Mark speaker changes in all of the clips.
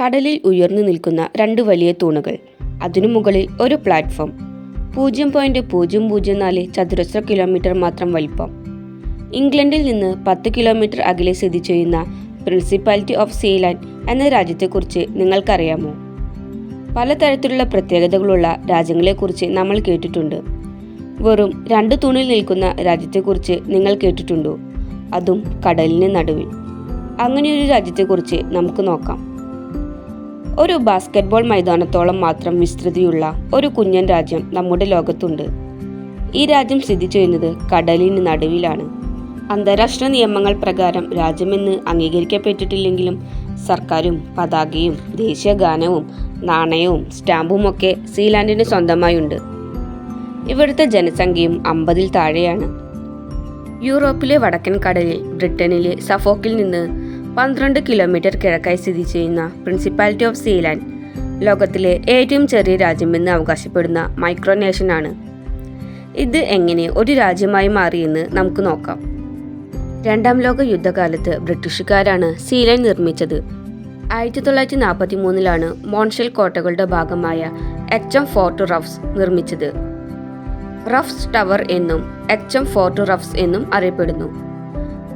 Speaker 1: കടലിൽ ഉയർന്നു നിൽക്കുന്ന രണ്ട് വലിയ തൂണുകൾ. അതിനു മുകളിൽ ഒരു പ്ലാറ്റ്ഫോം. പൂജ്യം പോയിന്റ് പൂജ്യം പൂജ്യം നാല് ചതുരശ്ര കിലോമീറ്റർ മാത്രം വലിപ്പം. ഇംഗ്ലണ്ടിൽ നിന്ന് പത്ത് കിലോമീറ്റർ അകലെ സ്ഥിതി ചെയ്യുന്ന പ്രിൻസിപ്പാലിറ്റി ഓഫ് സീലാൻഡ് എന്ന രാജ്യത്തെക്കുറിച്ച് നിങ്ങൾക്കറിയാമോ? പലതരത്തിലുള്ള പ്രത്യേകതകളുള്ള രാജ്യങ്ങളെക്കുറിച്ച് നമ്മൾ കേട്ടിട്ടുണ്ട്. വെറും രണ്ട് തൂണിൽ നിൽക്കുന്ന രാജ്യത്തെക്കുറിച്ച് നിങ്ങൾ കേട്ടിട്ടുണ്ടോ? അതും കടലിന് നടുവിൽ. അങ്ങനെയൊരു രാജ്യത്തെക്കുറിച്ച് നമുക്ക് നോക്കാം. ഒരു ബാസ്കറ്റ്ബോൾ മൈതാനത്തോളം മാത്രം വിസ്തൃതിയുള്ള ഒരു കുഞ്ഞൻ രാജ്യം നമ്മുടെ ലോകത്തുണ്ട്. ഈ രാജ്യം സ്ഥിതി ചെയ്യുന്നത് കടലിന് നടുവിലാണ്. അന്താരാഷ്ട്ര നിയമങ്ങൾ പ്രകാരം രാജ്യമെന്ന് അംഗീകരിക്കപ്പെട്ടിട്ടില്ലെങ്കിലും സർക്കാരും പതാകയും ദേശീയ ഗാനവും നാണയവും സ്റ്റാമ്പും ഒക്കെ സീലാൻഡിന് സ്വന്തമായുണ്ട്. ഇവിടുത്തെ ജനസംഖ്യയും അമ്പതിൽ താഴെയാണ്. യൂറോപ്പിലെ വടക്കൻ കടലിൽ ബ്രിട്ടനിലെ സഫോക്കിൽ നിന്ന് പന്ത്രണ്ട് കിലോമീറ്റർ കിഴക്കായി സ്ഥിതി ചെയ്യുന്ന പ്രിൻസിപ്പാലിറ്റി ഓഫ് സീലാൻഡ് ലോകത്തിലെ ഏറ്റവും ചെറിയ രാജ്യമെന്ന് അവകാശപ്പെടുന്ന മൈക്രോനേഷനാണ് ഇത് എങ്ങനെ ഒരു രാജ്യമായി മാറിയെന്ന് നമുക്ക് നോക്കാം. രണ്ടാം ലോക യുദ്ധകാലത്ത് ബ്രിട്ടീഷുകാരാണ് സീലാൻഡ് നിർമ്മിച്ചത്. ആയിരത്തി തൊള്ളായിരത്തി നാൽപ്പത്തി മൂന്നിലാണ് മോൺഷൽ കോട്ടകളുടെ ഭാഗമായ എച്ച് എം ഫോർട്ട് റഫ്സ് നിർമ്മിച്ചത്. റഫ്സ് ടവർ എന്നും എച്ച് എം ഫോർട്ട് റഫ്സ് എന്നും അറിയപ്പെടുന്നു.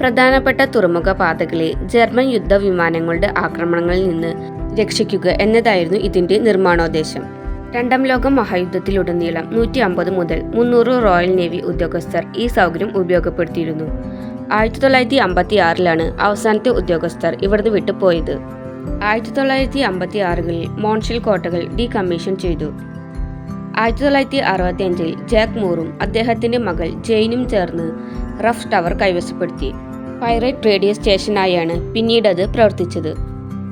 Speaker 1: പ്രധാനപ്പെട്ട തുറമുഖ പാതകളെ ജർമ്മൻ യുദ്ധവിമാനങ്ങളുടെ ആക്രമണങ്ങളിൽ നിന്ന് രക്ഷിക്കുക എന്നതായിരുന്നു ഇതിന്റെ നിർമ്മാണോദ്ദേശം. രണ്ടാം ലോക മഹായുദ്ധത്തിലുടനീളം നൂറ്റി അമ്പത് മുതൽ മുന്നൂറ് റോയൽ നേവി ഉദ്യോഗസ്ഥർ ഈ സൗകര്യം ഉപയോഗപ്പെടുത്തിയിരുന്നു. ആയിരത്തി തൊള്ളായിരത്തി അമ്പത്തി ആറിലാണ് അവസാനത്തെ ഉദ്യോഗസ്ഥർ ഇവിടുന്ന് വിട്ടുപോയത്. ആയിരത്തി തൊള്ളായിരത്തി അമ്പത്തി ആറുകളിൽ മോൺഷിൽ കോട്ടകൾ ഡീകമ്മീഷൻ ചെയ്തു. ആയിരത്തി തൊള്ളായിരത്തി അറുപത്തി അഞ്ചിൽ ജാക്ക് മൂറും അദ്ദേഹത്തിന്റെ മകൾ ജെയിനും ചേർന്ന് റഫ് ടവർ കൈവശപ്പെടുത്തി. പൈറേറ്റ് റേഡിയോ സ്റ്റേഷനായാണ് പിന്നീട് അത് പ്രവർത്തിച്ചത്.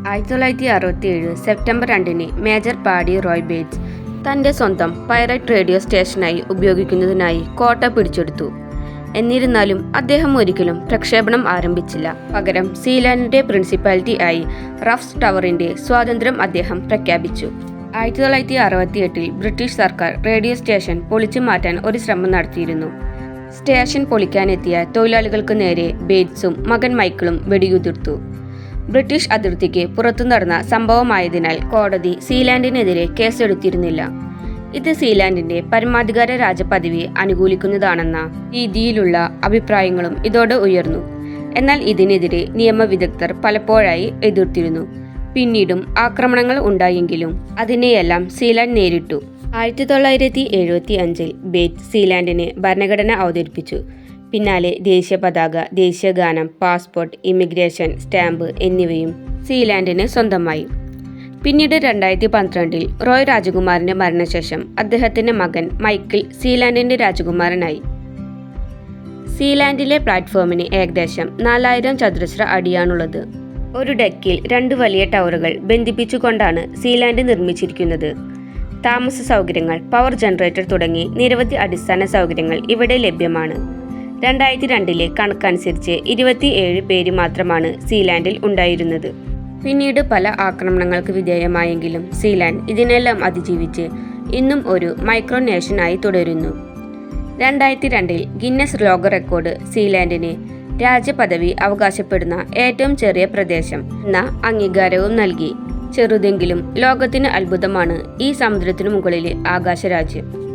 Speaker 1: ആയിരത്തി തൊള്ളായിരത്തി അറുപത്തി ഏഴ് സെപ്റ്റംബർ രണ്ടിന് മേജർ പാഡി റോയ് ബേറ്റ്സ് തന്റെ സ്വന്തം പൈറേറ്റ് റേഡിയോ സ്റ്റേഷനായി ഉപയോഗിക്കുന്നതിനായി കോട്ട പിടിച്ചെടുത്തു. എന്നിരുന്നാലും അദ്ദേഹം ഒരിക്കലും പ്രക്ഷേപണം ആരംഭിച്ചില്ല. പകരം സീലാൻഡിന്റെ പ്രിൻസിപ്പാലിറ്റി ആയി റഫ്സ് ടവറിന്റെ സ്വാതന്ത്ര്യം അദ്ദേഹം പ്രഖ്യാപിച്ചു. ആയിരത്തി തൊള്ളായിരത്തി അറുപത്തിയെട്ടിൽ ബ്രിട്ടീഷ് സർക്കാർ റേഡിയോ സ്റ്റേഷൻ പൊളിച്ചു മാറ്റാൻ ഒരു ശ്രമം നടത്തിയിരുന്നു. സ്റ്റേഷൻ പൊളിക്കാനെത്തിയ തൊഴിലാളികൾക്ക് നേരെ ബേറ്റ്സും മകൻ മൈക്കിളും വെടിയുതിർത്തു. ബ്രിട്ടീഷ് അതിർത്തിക്ക് പുറത്തു നടന്ന സംഭവമായതിനാൽ കോടതി സീലാൻഡിനെതിരെ കേസെടുത്തിരുന്നില്ല. ഇത് സീലാൻഡിന്റെ പരമാധികാര രാജപദവിയെ അനുകൂലിക്കുന്നതാണെന്ന രീതിയിലുള്ള അഭിപ്രായങ്ങളും ഇതോടെ ഉയർന്നു. എന്നാൽ ഇതിനെതിരെ നിയമവിദഗ്ധർ പലപ്പോഴായി എതിർത്തിരുന്നു. പിന്നീടും ആക്രമണങ്ങൾ ഉണ്ടായെങ്കിലും അതിനെയെല്ലാം സീലാൻഡ് നേരിട്ടു. ആയിരത്തി തൊള്ളായിരത്തി എഴുപത്തി അഞ്ചിൽ ബേറ്റ് സീലാൻഡിന് ഭരണഘടന അവതരിപ്പിച്ചു. പിന്നാലെ ദേശീയ പതാക ദേശീയ ഗാനം പാസ്പോർട്ട് ഇമിഗ്രേഷൻ സ്റ്റാമ്പ് എന്നിവയും സീലാൻഡിന് സ്വന്തമായി. പിന്നീട് രണ്ടായിരത്തി പന്ത്രണ്ടിൽ റോയ് രാജകുമാറിന്റെ മരണശേഷം അദ്ദേഹത്തിന്റെ മകൻ മൈക്കിൾ സീലാൻഡിന്റെ രാജകുമാരനായി. സീലാൻഡിലെ പ്ലാറ്റ്ഫോമിന് ഏകദേശം നാലായിരം ചതുരശ്ര അടിയാണുള്ളത്. ഒരു ഡെക്കിൽ രണ്ട് വലിയ ടവറുകൾ ബന്ധിപ്പിച്ചുകൊണ്ടാണ് സീലാൻഡ് നിർമ്മിച്ചിരിക്കുന്നത്. താമസ സൗകര്യങ്ങൾ പവർ ജനറേറ്റർ തുടങ്ങി നിരവധി അടിസ്ഥാന സൗകര്യങ്ങൾ ഇവിടെ ലഭ്യമാണ്. രണ്ടായിരത്തി രണ്ടിലെ കണക്കനുസരിച്ച് ഇരുപത്തിയേഴ് പേര് മാത്രമാണ് സീലാൻഡിൽ ഉണ്ടായിരുന്നത്. പിന്നീട് പല ആക്രമണങ്ങൾക്ക് വിധേയമായെങ്കിലും സീലാൻഡ് ഇതിനെല്ലാം അതിജീവിച്ച് ഇന്നും ഒരു മൈക്രോനേഷനായി തുടരുന്നു. രണ്ടായിരത്തി രണ്ടിൽ ഗിന്നസ് ലോക റെക്കോർഡ് സീലാൻഡിന് രാജ്യപദവി അവകാശപ്പെടുന്ന ഏറ്റവും ചെറിയ പ്രദേശം എന്ന അംഗീകാരവും നൽകി. ചെറുതെങ്കിലും ലോകത്തിന് അത്ഭുതമാണ് ഈ സമുദ്രത്തിനു മുകളിലെ ആകാശരാജ്യം.